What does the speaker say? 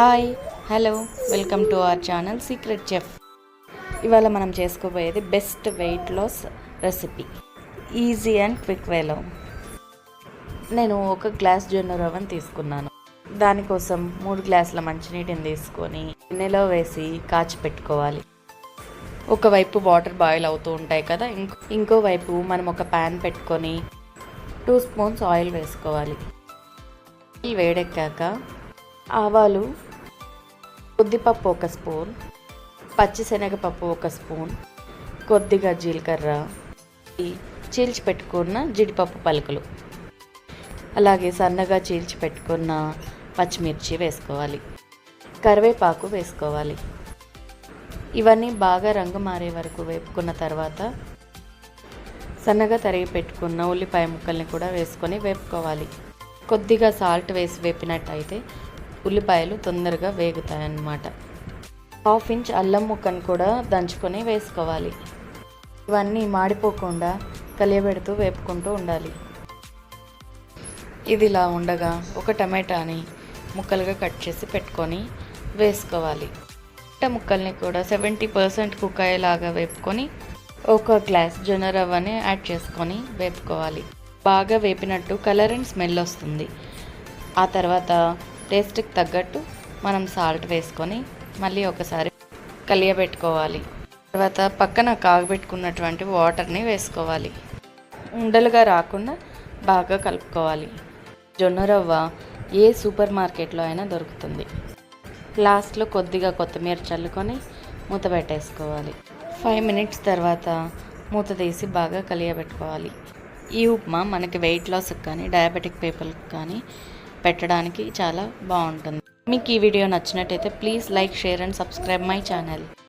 Hi hello welcome to our channel secret chef. ఇవాళ మనం చేసుకోబోయేది best weight loss recipe. Easy and quick వేలో. నేను ఒక గ్లాస్ జొన్న రవ్వను తీసుకున్నాను. దానికోసం మూడు గ్లాసుల మంచినీటిని తీసుకొని గిన్నెలో వేసి కాచి పెట్టుకోవాలి. ఒకవైపు వాటర్ బాయిల్ అవుతూ ఉంటాయి కదా ఇంకో ఇంకోవైపు మనం ఒక ప్యాన్ పెట్టుకొని టూ స్పూన్స్ ఆయిల్ వేసుకోవాలి. వేడెక్కాక ఆవాలు ఉద్దిపప్పు ఒక స్పూన్ పచ్చిశనగపప్పు ఒక స్పూన్ కొద్దిగా జీలకర్ర ఈ చీల్చి పెట్టుకున్న జీడిపప్పు పలుకులు. అలాగే సన్నగా చీల్చి పెట్టుకున్న పచ్చిమిర్చి వేసుకోవాలి. కరివేపాకు వేసుకోవాలి. ఇవన్నీ బాగా రంగు మారే వరకు వేపుకున్న తర్వాత సన్నగా తరిగి పెట్టుకున్న ఉల్లిపాయ ముక్కల్ని కూడా వేసుకొని వేపుకోవాలి. కొద్దిగా సాల్ట్ వేసి వేపినట్టయితే ఉల్లిపాయలు తొందరగా వేగుతాయన్నమాట. హాఫ్ ఇంచ్ అల్లం ముక్కను కూడా దంచుకొని వేసుకోవాలి. ఇవన్నీ మాడిపోకుండా కలియబెడుతూ వేపుకుంటూ ఉండాలి. ఇది ఇలా ఉండగా ఒక టమాటాని ముక్కలుగా కట్ చేసి పెట్టుకొని వేసుకోవాలి. టమాటా ముక్కల్ని కూడా సెవెంటీ పర్సెంట్ కుక్ అయ్యేలాగా వేపుకొని ఒక గ్లాస్ జొన్న రవ్వని యాడ్ చేసుకొని వేపుకోవాలి. బాగా వేపినట్టు కలర్ అండ్ స్మెల్ వస్తుంది. ఆ తర్వాత టేస్ట్కి తగ్గట్టు మనం సాల్ట్ వేసుకొని మళ్ళీ ఒకసారి కలియబెట్టుకోవాలి. తర్వాత పక్కన కాగబెట్టుకున్నటువంటి వాటర్ని వేసుకోవాలి. ఉండలుగా రాకుండా బాగా కలుపుకోవాలి. జొన్న రవ్వ ఏ సూపర్ మార్కెట్లో అయినా దొరుకుతుంది. లాస్ట్లో కొద్దిగా కొత్తిమీర చల్లుకొని మూత పెట్టేసుకోవాలి. ఫైవ్ మినిట్స్ తర్వాత మూత తీసి బాగా కలియబెట్టుకోవాలి. ఈ ఉప్మా మనకి వెయిట్ లాస్కి కానీ డయాబెటిక్ పీపుల్కి కానీ పెట్టడానికి చాలా బాగుంటుంది. మీకు ఈ వీడియో నచ్చినట్టయితే please like share and subscribe my channel.